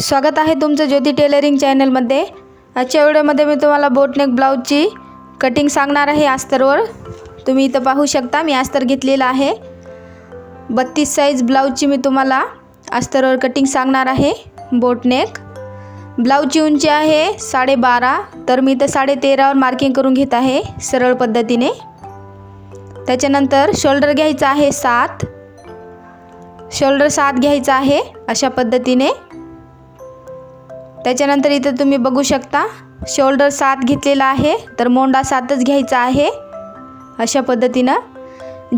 स्वागत आहे तुमचं ज्योती टेलरिंग चॅनलमध्ये. आजच्या व्हिडिओमध्ये मी तुम्हाला बोटनेक ब्लाऊजची कटिंग सांगणार आहे अस्तरवर तुम्ही इथं पाहू शकता मी अस्तर घेतलेलं आहे. बत्तीस साईज ब्लाऊजची मी तुम्हाला अस्तरवर कटिंग सांगणार आहे बोटनेक ब्लाऊजची उंची आहे साडेबारा तर मी इथं साडेतेरावर मार्किंग करून घेत आहे सरळ पद्धतीने. त्याच्यानंतर शोल्डर घ्यायचा आहे सात. शोल्डर सात घ्यायचा आहे अशा पद्धतीने. त्याच्यानंतर इथं तुम्ही बघू शकता शोल्डर सात घेतलेला आहे तर मोंडा सातच घ्यायचा आहे अशा पद्धतीनं.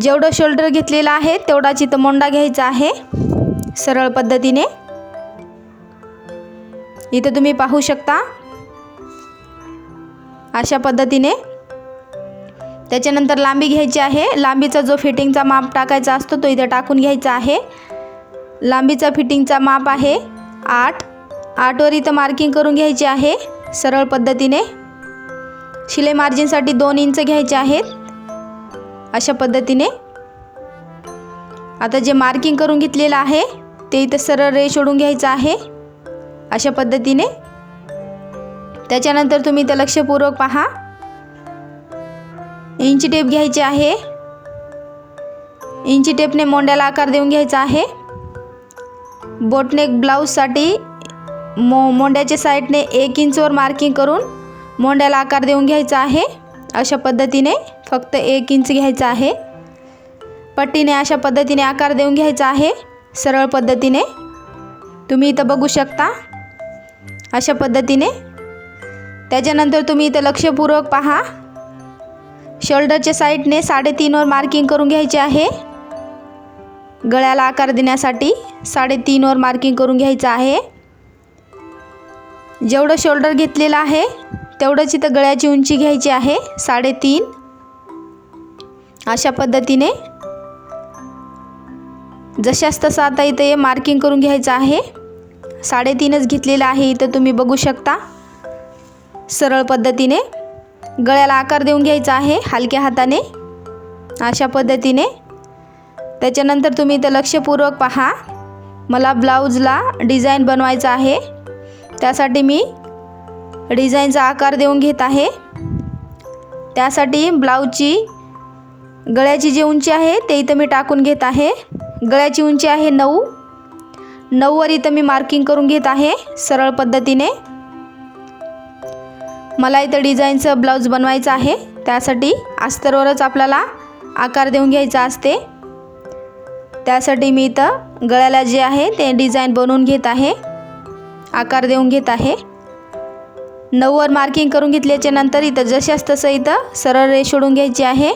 जेवढं शोल्डर घेतलेलं आहे तेवढाच इथं मोंडा घ्यायचा आहे सरळ पद्धतीने. इथं तुम्ही पाहू शकता अशा पद्धतीने. त्याच्यानंतर लांबी घ्यायची आहे लांबीचा जो फिटिंगचा माप टाकायचा असतो तो इथं टाकून घ्यायचा आहे. लांबीचा फिटिंगचा माप आहे आठ आठवर इथं मार्किंग करून घ्यायची आहे. सरळ पद्धतीने. शिलाई मार्जिनसाठी दोन इंच घ्यायचे आहेत. अशा पद्धतीने. आता जे मार्किंग करून घेतलेलं आहे ते इथं सरळ रेष ओढून घ्यायचं आहे. अशा पद्धतीने. त्याच्यानंतर तुम्ही इथं लक्षपूर्वक पहा. इंची टेप घ्यायची आहे. इंची टेपने मोंड्याला आकार देऊन घ्यायचा आहे. बोटनेक ब्लाऊजसाठी मो मोंड्याच्या साईडने एक इंचवर मार्किंग करून मोंड्याला आकार देऊन घ्यायचा आहे. अशा पद्धतीने फक्त एक इंच घ्यायचा आहे. पट्टीने अशा पद्धतीने आकार देऊन घ्यायचा आहे. सरळ पद्धतीने. तुम्ही इथं बघू शकता. अशा पद्धतीने. त्याच्यानंतर तुम्ही इथं लक्षपूर्वक पहा. शोल्डरच्या साईडने साडेतीनवर मार्किंग करून घ्यायचे आहे. गळ्याला आकार देण्यासाठी साडेतीनवर मार्किंग करून घ्यायचं आहे. जेवढं शोल्डर घेतलेलं आहे तेवढंच इथं गळ्याची उंची घ्यायची आहे साडेतीन. अशा पद्धतीने जशाच तसं आता इथं हे मार्किंग करून घ्यायचं आहे. साडेतीनच घेतलेलं आहे इथं तुम्ही बघू शकता. सरळ पद्धतीने गळ्याला आकार देऊन घ्यायचा आहे हलक्या हाताने. अशा पद्धतीने. त्याच्यानंतर तुम्ही इथं लक्षपूर्वक पहा. मला ब्लाऊजला डिझाईन बनवायचं आहे. त्यासाठी मी डिझाईनचा आकार देऊन घेत आहे. त्यासाठी ब्लाऊजची गळ्याची जी उंची आहे ते इथं मी टाकून घेत आहे. गळ्याची उंची आहे नऊ. नऊवर इथं मी मार्किंग करून घेत आहे सरळ पद्धतीने. मला इथं डिझाईनचं ब्लाऊज बनवायचं आहे त्यासाठी अस्तरवरच आपल्याला आकार देऊन घ्यायचा असते. त्यासाठी मी इथं गळ्याला जे आहे ते डिझाईन बनवून घेत आहे. आकार देऊन घेत आहे. नऊवर मार्किंग करून घेतल्याच्या नंतर इथं जशाच तसं इथं सरळ रेष ओढून घ्यायची आहे.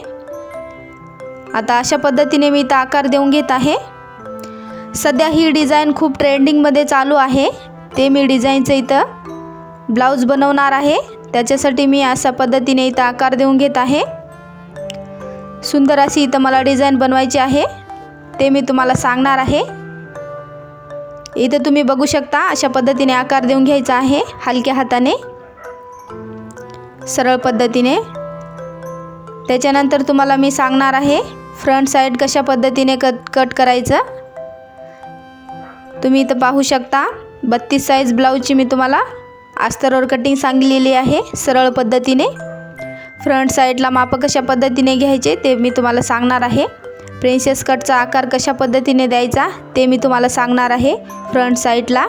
आता अशा पद्धतीने मी इथं आकार देऊन घेत आहे. सध्या ही डिझाईन खूप ट्रेंडिंगमध्ये चालू आहे. ते मी डिझाईनचं इथं ब्लाऊज बनवणार आहे. त्याच्यासाठी मी अशा पद्धतीने इथं आकार देऊन घेत आहे. सुंदर अशी इथं मला डिझाईन बनवायची आहे. ते मी तुम्हाला सांगणार आहे. इथं तुम्ही बघू शकता अशा पद्धतीने आकार देऊन घ्यायचा आहे हलक्या हाताने. सरळ पद्धतीने. त्याच्यानंतर तुम्हाला मी सांगणार आहे फ्रंट साईड कशा पद्धतीने कट कट करायचं. तुम्ही इथं पाहू शकता बत्तीस साईज ब्लाऊजची मी तुम्हाला अस्तरवर कटिंग सांगलेली आहे सरळ पद्धतीने. फ्रंट साईडला माप कशा पद्धतीने घ्यायचे ते मी तुम्हाला सांगणार आहे. प्रिन्सेस कटचा आकार कशा पद्धतीने द्यायचा ते मी तुम्हाला सांगणार आहे फ्रंट साईडला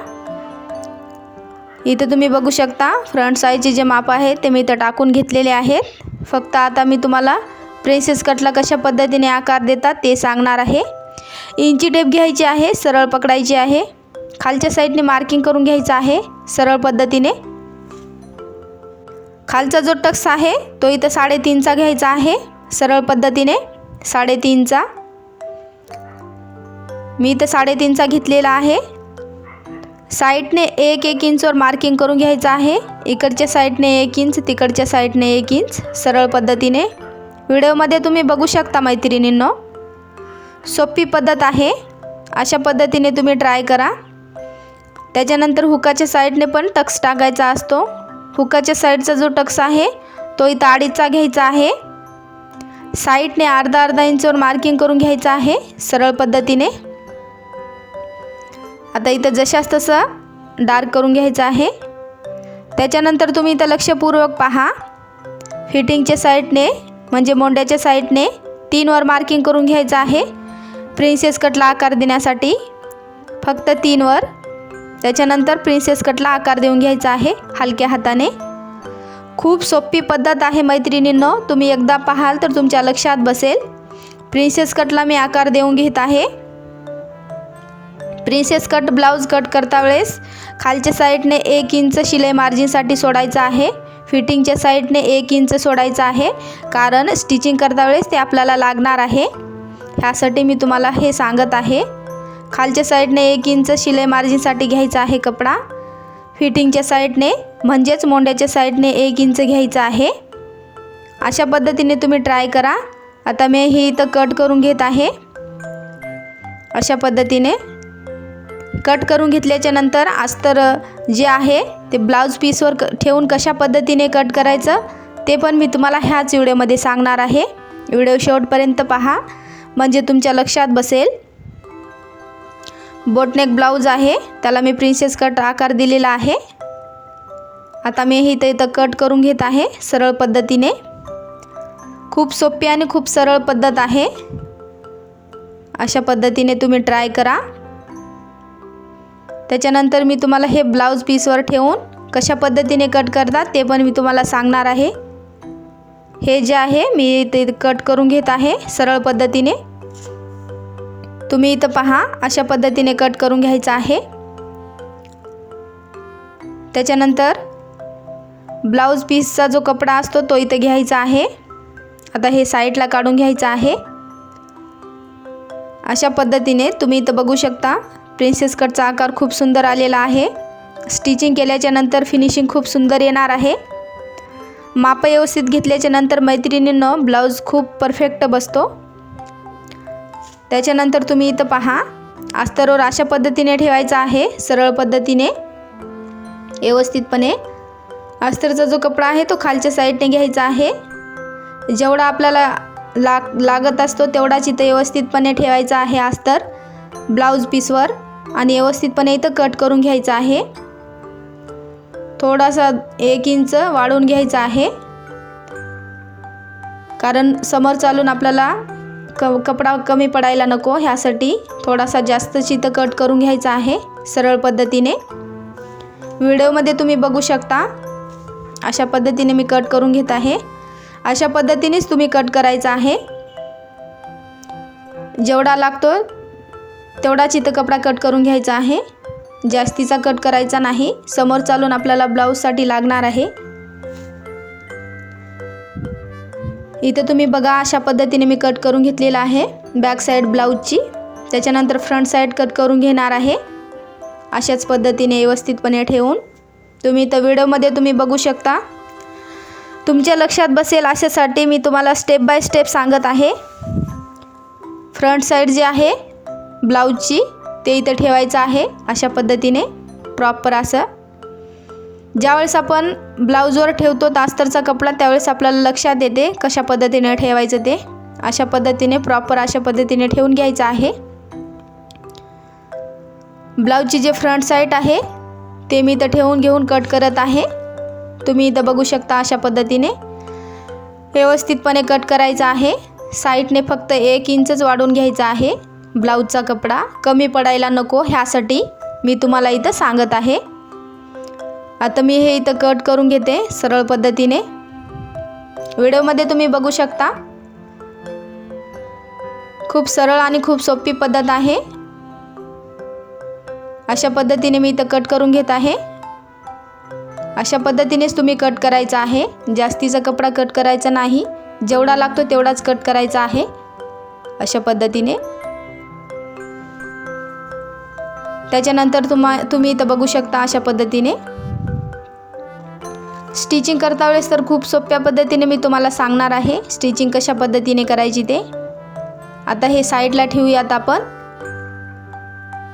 इथं तुम्ही बघू शकता फ्रंट साईडचे जे माप आहे ते मी इथं टाकून घेतलेले आहेत. फक्त आता मी तुम्हाला प्रिन्सेस कटला कशा पद्धतीने आकार देतात ते सांगणार आहे. इंची टेप घ्यायची आहे सरळ पकडायची आहे. खालच्या साईडने मार्किंग करून घ्यायचं आहे सरळ पद्धतीने. खालचा जो टक्स आहे तो इथं साडेतीनचा घ्यायचा आहे सरळ पद्धतीने. साडेतीनचा. मी तर साडेतीनचा घेतलेला आहे. साईडने एक एक इंचवर मार्किंग करून घ्यायचं आहे. इकडच्या साईडने एक इंच तिकडच्या साईडने एक इंच सरळ पद्धतीने. व्हिडिओमध्ये तुम्ही बघू शकता मैत्रिणींनो. सोपी पद्धत आहे. अशा पद्धतीने तुम्ही ट्राय करा. त्याच्यानंतर हुकाच्या साईडने पण टक्स टाकायचा असतो. हुकाच्या साईडचा जो टक्स आहे तो इथं अडीचचा घ्यायचा आहे. साईडने अर्धा अर्धा इंचवर मार्किंग करून घ्यायचं आहे सरळ पद्धतीने. आता इथं जशाच तसं डार्क करून घ्यायचं आहे. त्याच्यानंतर तुम्ही इथं लक्षपूर्वक पहा. फिटिंगच्या साईडने म्हणजे मोंड्याच्या साईडने तीनवर मार्किंग करून घ्यायचं आहे. प्रिन्सेस कटला आकार देण्यासाठी फक्त तीनवर. त्याच्यानंतर प्रिन्सेस कटला आकार देऊन घ्यायचा आहे हलक्या हाताने. खूप सोपी पद्धत आहे मैत्रिणींनो. तुम्ही एकदा पाहाल तर तुमच्या लक्षात बसेल. प्रिन्सेस कटला मी आकार देऊन घेत आहे. प्रिन्सेस कट ब्लाऊज कट करता वेळेस खालच्या साईडने एक इंच शिलाई मार्जिनसाठी सोडायचं आहे. फिटिंगच्या साईडने एक इंच सोडायचं आहे. कारण स्टिचिंग करता वेळेस ते आपल्याला लागणार आहे. ह्यासाठी मी तुम्हाला हे सांगत आहे. खालच्या साईडने एक इंच शिलाई मार्जिनसाठी घ्यायचा आहे कपडा. फिटिंगच्या साईडने म्हणजेच मोंड्याच्या साईडने एक इंच घ्यायचं आहे. अशा पद्धतीने तुम्ही ट्राय करा. आता मी हे इथं कट करून घेत आहे. अशा पद्धतीने. कट करून घेतल्याच्या नंतर अस्तर जे आहे ते ब्लाऊज पीसवर क ठेवून कशा पद्धतीने कट करायचं ते पण मी तुम्हाला ह्याच व्हिडिओमध्ये सांगणार आहे. व्हिडिओ शेवटपर्यंत पहा. म्हणजे तुमच्या लक्षात बसेल. बोटनेक ब्लाऊज आहे. त्याला मी प्रिन्सेस कट आकार दिलेला आहे. आता मी हे इथं इथं कट करून घेत आहे सरळ पद्धतीने. खूप सोपी आणि खूप सरळ पद्धत आहे. अशा पद्धतीने तुम्ही ट्राय करा. त्याच्यानंतर मी तुम्हाला हे ब्लाऊज पीसवर ठेवून कशा पद्धतीने कट करतात ते पण मी तुम्हाला सांगणार आहे. हे जे आहे मी ते कट करून घेत आहे सरळ पद्धतीने. तुम्ही इथं पहा अशा पद्धतीने कट करून घ्यायचं आहे. त्याच्यानंतर ब्लाऊज पीसचा जो कपडा असतो तो इथं घ्यायचा आहे. आता हे साईडला काढून घ्यायचं आहे. अशा पद्धतीने तुम्ही इथं बघू शकता. प्रिन्सेस कटचा आकार खूप सुंदर आलेला आहे. स्टिचिंग केल्याच्यानंतर फिनिशिंग खूप सुंदर येणार आहे. माप व्यवस्थित घेतल्याच्या नंतर ब्लाऊज खूप परफेक्ट बसतो. त्याच्यानंतर तुम्ही इथं पहा. अस्तरवर अशा पद्धतीने ठेवायचा आहे सरळ पद्धतीने. व्यवस्थितपणे. अस्तरचा जो कपडा आहे तो खालच्या साईडने घ्यायचा आहे. जेवढा आपल्याला लाग लागत असतो तेवढाच इथं व्यवस्थितपणे ठेवायचा आहे अस्तर. ब्लाऊज पीसवर. आणि व्यवस्थितपणे इथं कट करून घ्यायचं आहे. थोडासा एक इंच वाढवून घ्यायचा आहे. कारण समोर चालून आपल्याला क कपडा कमी पडायला नको ह्यासाठी. थोडासा जास्तच इथं कट करून घ्यायचा आहे सरळ पद्धतीने. व्हिडिओमध्ये तुम्ही बघू शकता अशा पद्धतीने मी कट करून घेत आहे. अशा पद्धतीनेच तुम्ही कट करायचा आहे. जेवढा लागतो तेवढाच इथं कपडा कट करून घ्यायचा आहे. जास्तीचा कट करायचा नाही. समोर चालून आपल्याला ब्लाऊजसाठी लागणार आहे. इथं तुम्ही बघा अशा पद्धतीने मी कट करून घेतलेला आहे. बॅक साईड ब्लाऊजची त्याच्यानंतर फ्रंट साईड कट करून घेणार आहे. अशाच पद्धतीने व्यवस्थितपणे ठेवून. तुम्ही इथं व्हिडिओमध्ये तुम्ही बघू शकता. तुमच्या लक्षात बसेल अशासाठी मी तुम्हाला स्टेप बाय स्टेप सांगत आहे. फ्रंट साईड जे आहे ब्लाऊजची ते इथं ठेवायचं आहे. अशा पद्धतीने प्रॉपर असं. ज्यावेळेस आपण ब्लाऊजवर ठेवतो तास्तरचा कपडा त्यावेळेस आपल्याला लक्षात येते कशा पद्धतीने ठेवायचं ते. अशा पद्धतीने प्रॉपर अशा पद्धतीने ठेवून घ्यायचं आहे. ब्लाऊजची जे फ्रंट साईड आहे ते मी इथं ठेवून घेऊन कट करत आहे. तुम्ही इथं बघू शकता अशा पद्धतीने. व्यवस्थितपणे कट करायचं आहे. साईडने फक्त एक इंचच वाढून घ्यायचं आहे. ब्लाऊजचा कपडा कमी पडायला नको ह्यासाठी मी तुम्हाला इथं सांगत आहे. आता मी हे इथं कट करून घेते सरळ पद्धतीने. व्हिडिओमध्ये तुम्ही बघू शकता. खूप सरळ आणि खूप सोपी पद्धत आहे. अशा पद्धतीने मी इथं कट करून घेत आहे. अशा पद्धतीनेच तुम्ही कट करायचा आहे. जास्तीचा कपडा कट करायचा नाही. जेवढा लागतो तेवढाच कट करायचा आहे. अशा पद्धतीने. त्याच्यानंतर तुम्हा तुम्ही इथं बघू शकता अशा पद्धतीने. स्टिचिंग करता वेळेस तर खूप सोप्या पद्धतीने मी तुम्हाला सांगणार आहे. स्टिचिंग कशा पद्धतीने करायची ते. आता हे साईडला ठेवूयात आपण.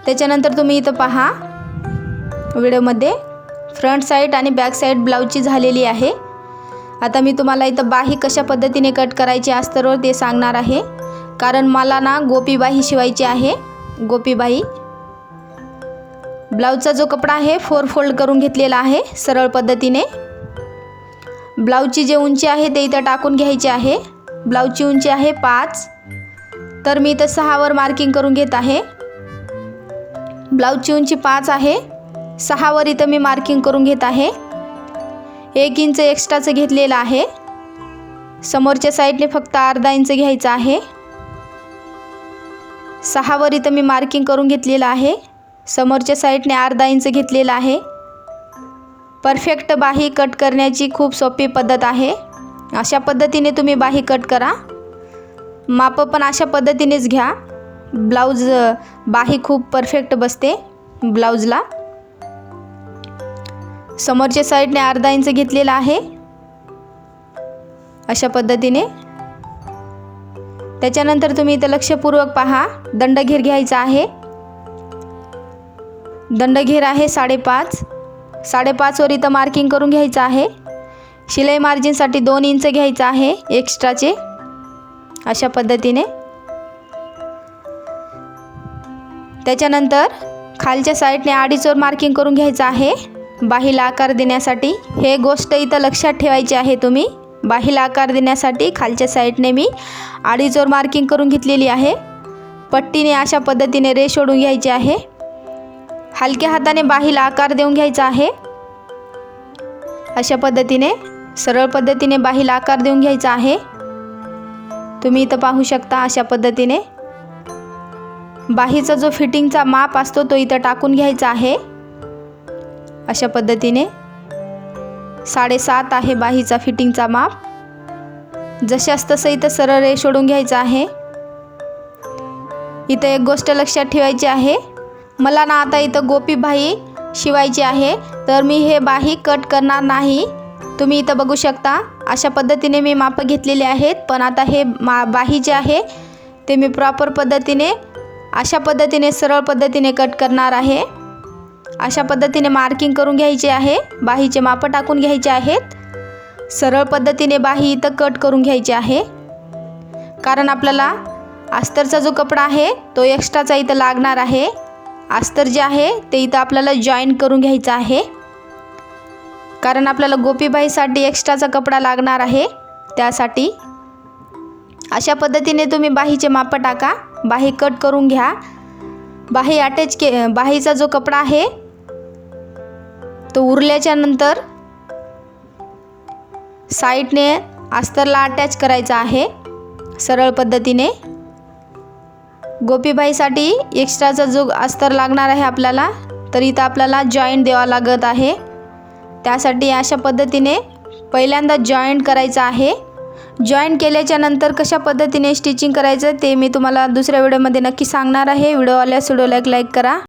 त्याच्यानंतर तुम्ही इथं पहा. व्हिडिओमध्ये फ्रंट साईड आणि बॅक साईड ब्लाऊजची झालेली आहे. आता मी तुम्हाला इथं बाही कशा पद्धतीने कट करायची अस्तरवर ते सांगणार आहे. कारण मला ना गोपीबाई शिवायची आहे. गोपीबाई ब्लाऊजचा जो कपडा आहे फोर फोल्ड करून घेतलेला आहे सरळ पद्धतीने. ब्लाऊजची जे उंची आहे ते इथं टाकून घ्यायची आहे. ब्लाऊजची उंची आहे पाच. तर मी इथं सहावर मार्किंग करून घेत आहे. ब्लाऊजची उंची पाच आहे. सहावर इथं मी मार्किंग करून घेत आहे. एक इंच एक्स्ट्राचं घेतलेलं आहे. समोरच्या साईडने फक्त अर्धा इंच घ्यायचं आहे. सहावर इथं मी मार्किंग करून घेतलेलं आहे. समोरच्या साईडने अर्धा इंच घेतलेला आहे. परफेक्ट बाही कट करण्याची खूप सोपी पद्धत आहे. अशा पद्धतीने तुम्ही बाही कट करा. मापं पण अशा पद्धतीनेच घ्या. ब्लाऊज बाही खूप परफेक्ट बसते ब्लाऊजला समोरच्या साईडने अर्धा इंच घेतलेला आहे. अशा पद्धतीने. त्याच्यानंतर तुम्ही इथं लक्षपूर्वक पहा. दंडघेर घ्यायचा आहे. दंडघेर आहे साडेपाच. साडेपाचवर इथं मार्किंग करून घ्यायचं आहे. शिलाई मार्जिनसाठी दोन इंच घ्यायचं आहे एक्स्ट्राचे अशा पद्धतीने. त्याच्यानंतर खालच्या साईडने अडीचवर मार्किंग करून घ्यायचं आहे बाहीला आकार देण्यासाठी. हे गोष्ट इथं लक्षात ठेवायची आहे तुम्ही. बाहीला आकार देण्यासाठी खालच्या साईडने मी अडीचवर मार्किंग करून घेतलेली आहे. पट्टीने अशा पद्धतीने रेष ओढून घ्यायची आहे. हलक्या हाताने बाहीला आकार देऊन घ्यायचा आहे. अशा पद्धतीने सरळ पद्धतीने बाहीला आकार देऊन घ्यायचा आहे. तुम्ही इथं पाहू शकता अशा पद्धतीने. बाहीचा जो फिटिंगचा माप असतो तो इथं टाकून घ्यायचा आहे. अशा पद्धतीने साडेसात आहे बाहीचा फिटिंगचा माप. जशास तसं इथं सरळ रेष ओढून घ्यायचं आहे. इथं एक गोष्ट लक्षात ठेवायची आहे. मला ना आता इथं गोपीबाई शिवायची आहे तर मी हे बाही कट करणार नाही. तुम्ही इथं बघू शकता अशा पद्धतीने मी मापं घेतलेली आहेत पण आता हे मा बाही जे आहे ते मी प्रॉपर पद्धतीने अशा पद्धतीने सरळ पद्धतीने कट करणार आहे. अशा पद्धतीने मार्किंग करून घ्यायचे आहे बाहीचे मापं टाकून घ्यायचे आहेत. सरळ पद्धतीने बाही इथं कट करून घ्यायची आहे. कारण आपल्याला अस्तरचा जो कपडा आहे तो एक्स्ट्राचा इथं लागणार आहे. अस्तर जे आहे ते इथं आपल्याला जॉईन करून घ्यायचं आहे. कारण आपल्याला गोपीबाईसाठी एक्स्ट्राचा कपडा लागणार आहे. त्यासाठी अशा पद्धतीने तुम्ही बाहीचे मापं टाका. बाही कट करून घ्या. बाही अटॅच के बाहीचा जो कपडा आहे तो उरल्याच्या नंतर साईडने अस्तरला अटॅच करायचा आहे. सरळ पद्धतीने. गोपीबाईसाठी एक्स्ट्राचा जो अस्तर लागणार आहे आपल्याला तर इथं आपल्याला जॉईंट द्यावा लागत आहे. त्यासाठी अशा पद्धतीने पहिल्यांदा जॉईंट करायचं आहे. जॉईंट केल्याच्यानंतर कशा पद्धतीने स्टिचिंग करायचं ते मी तुम्हाला दुसऱ्या व्हिडिओमध्ये नक्की सांगणार आहे. व्हिडिओ आल्यास व्हिडिओला एक लाईक करा.